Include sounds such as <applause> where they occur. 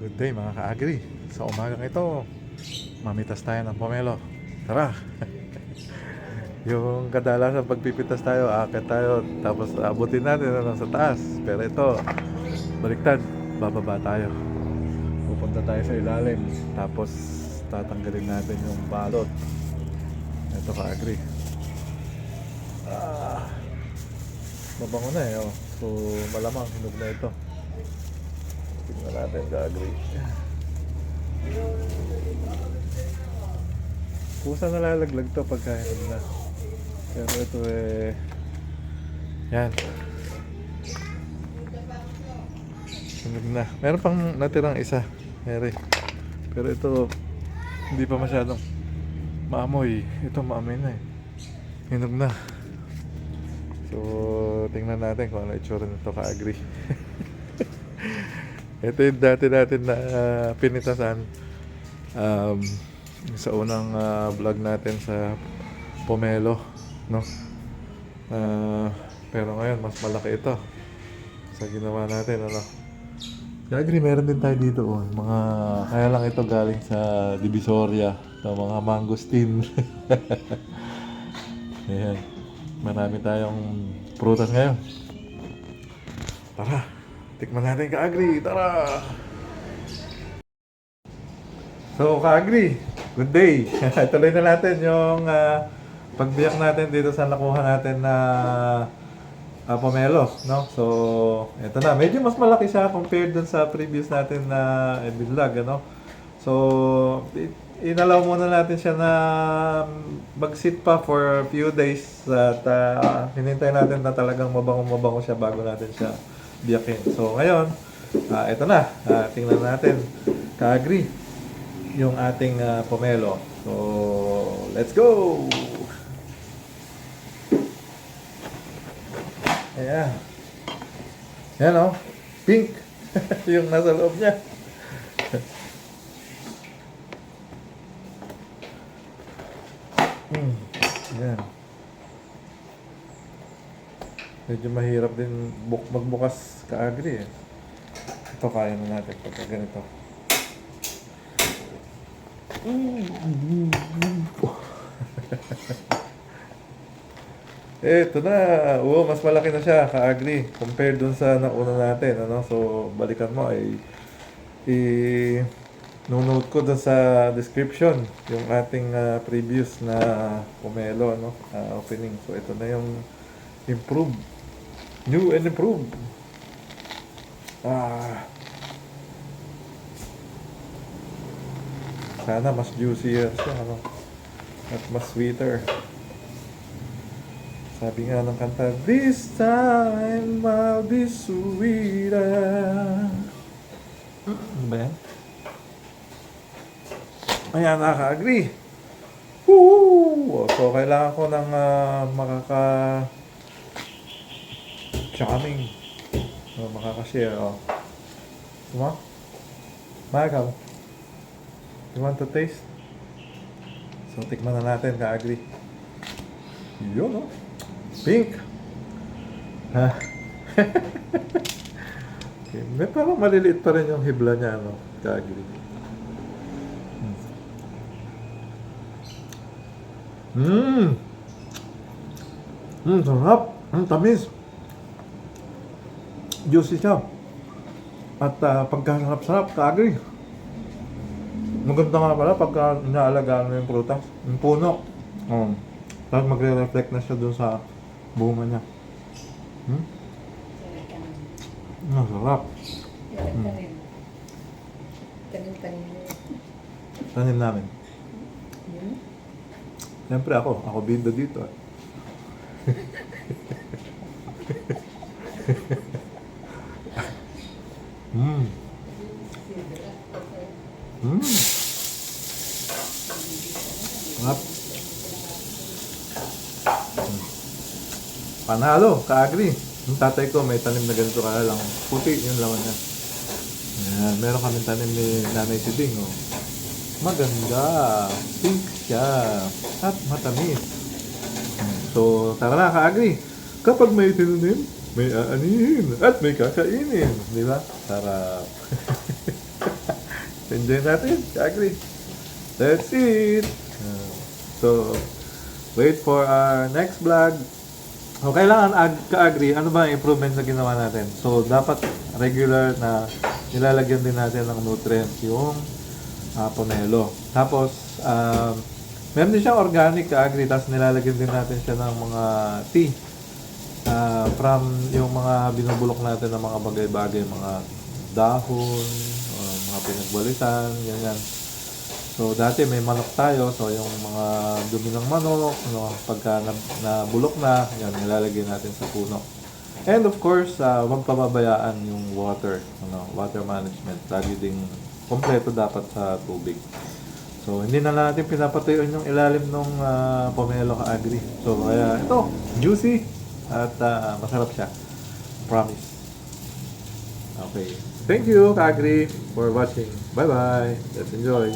Good day mga ka-agri. Sa umagang ito, mamitas tayo ng pomelo. Tara! <laughs> yung kadalasan pagpipitas tayo, akit tayo, tapos abutin natin ano, sa taas. Pero ito, baliktad, bababa tayo. Pupunta tayo sa ilalim, tapos tatanggalin natin yung balot. Ito ka-agri. Ah, mabango na eh. Oh. So, malamang hinog na ito. Tingnan natin, ka-agri. Kusa nalalaglag to pagka hinog na. Pero ito eh... Yan. Hinog na. Meron pang natirang isa. Mary. Pero ito, hindi pa masyadong maamoy. Ito maamoy na eh. Hinog na. So, tingnan natin kung ano itsura nito ka-agri. <laughs> Ito yung dati natin na ah, pinitasan um, sa unang ah, vlog natin sa Pomelo, no? Ah, pero ngayon, mas malaki ito sa ginawa natin, ano? Kagri, meron din tayo dito, oh. mga, kaya lang ito galing sa Divisoria, ito, mga mangosteen. <laughs> Ayan, marami tayong prutas ngayon. Tara, tikman natin ka-agri, tara! So, ka-agri, good day! <laughs> Tuloy na natin yung ah, pagbiyak natin dito sa nakuha natin na ah, pomelo, no? So, ito na. Medyo mas malaki siya compared dun sa previous natin na vlog, ano? So, inalaw muna natin siya na mag-sit pa for a few days at ah, hinintay natin na talagang mabango-mabango siya bago natin siya biyakin. So, ngayon, ah, ito na. Ah, tingnan natin. Ka-agree yung ating ah, pomelo. So, let's go! Ayan. Ayan o. Pink. <laughs> yung nasa loob niya. hmm. Ayan. Medyo mahirap din buk magbukas kaagri eh. Ito kaya na natin pagka ganito. <laughs> Eto na. Oo, mas malaki na siya, ka-agri. Compared dun sa nauna natin, ano? So, balikan mo ay i note ko dun sa description yung ating ah, previous na pomelo, ano? ah, opening. So, ito na yung improved. New and improved. Ah. Sana mas juicier siya, ano? At mas sweeter. Sabi nga ng kanta, This time I'll be sweeter. Ano ba yan? Ayan, nakaka-agree. Woo! So, kailangan ko ng ah, makaka... Charming. So, makaka-share, oh. Tuma? Magaw. You want to taste? So, tikman na natin, ka-agree. Yun, oh. Pink. Ha? <laughs> okay. May parang maliliit pa rin yung hibla niya, ano, ka-agree. Mmm! Mmm, sarap! Ang tamis! Juicy siya. At uh, pagkasarap-sarap, ka-agree. Maganda nga pala pagka inaalagaan mo yung prutas. Yung puno. Um, tapos magre-reflect na siya dun sa bunga niya. Hmm? Ang sarap. Tanim. Tanim-tanim. Tanim namin. Siyempre ako, ako binda dito. eh. <laughs> mm. Mm. Panalo, ka-agree. Yung tatay ko may tanim na ganito kaya lang. Puti yung laman niya. Ayan, meron kami tanim ni Nanay Siding. Oh. Maganda. Pink siya. At matamis. So, tara na, ka-agree. Kapag may tinunim, may aanihin. At may kakainin. Di ba? Sarap. Enjoy natin, Kagri. That's it. Uh, so, wait for our next vlog. So, kailangan ag ka-agree, ano ba ang improvement na ginawa natin? So, dapat regular na nilalagyan din natin ng nutrients yung ah, pomelo. Tapos, um, meron din siyang organic ka-agree, tapos nilalagyan din natin siya ng mga tea. Ah, from yung mga binubulok natin ng mga bagay-bagay, mga dahon, ah, mga pinagbalitan, ganyan. So, dati may manok tayo. So, yung mga dumi ng manok, ano, pagka na, nabulok na, yan, nilalagay natin sa puno. And of course, uh, huwag pababayaan yung water, ano, water management. Lagi ding kompleto dapat sa tubig. So, hindi na natin pinapatuyuan yung ilalim ng uh, pomelo ka-agri. So, kaya ito, juicy at ah, masarap siya. Promise. Okay. Thank you, ka-agri, for watching. Bye-bye. Let's enjoy.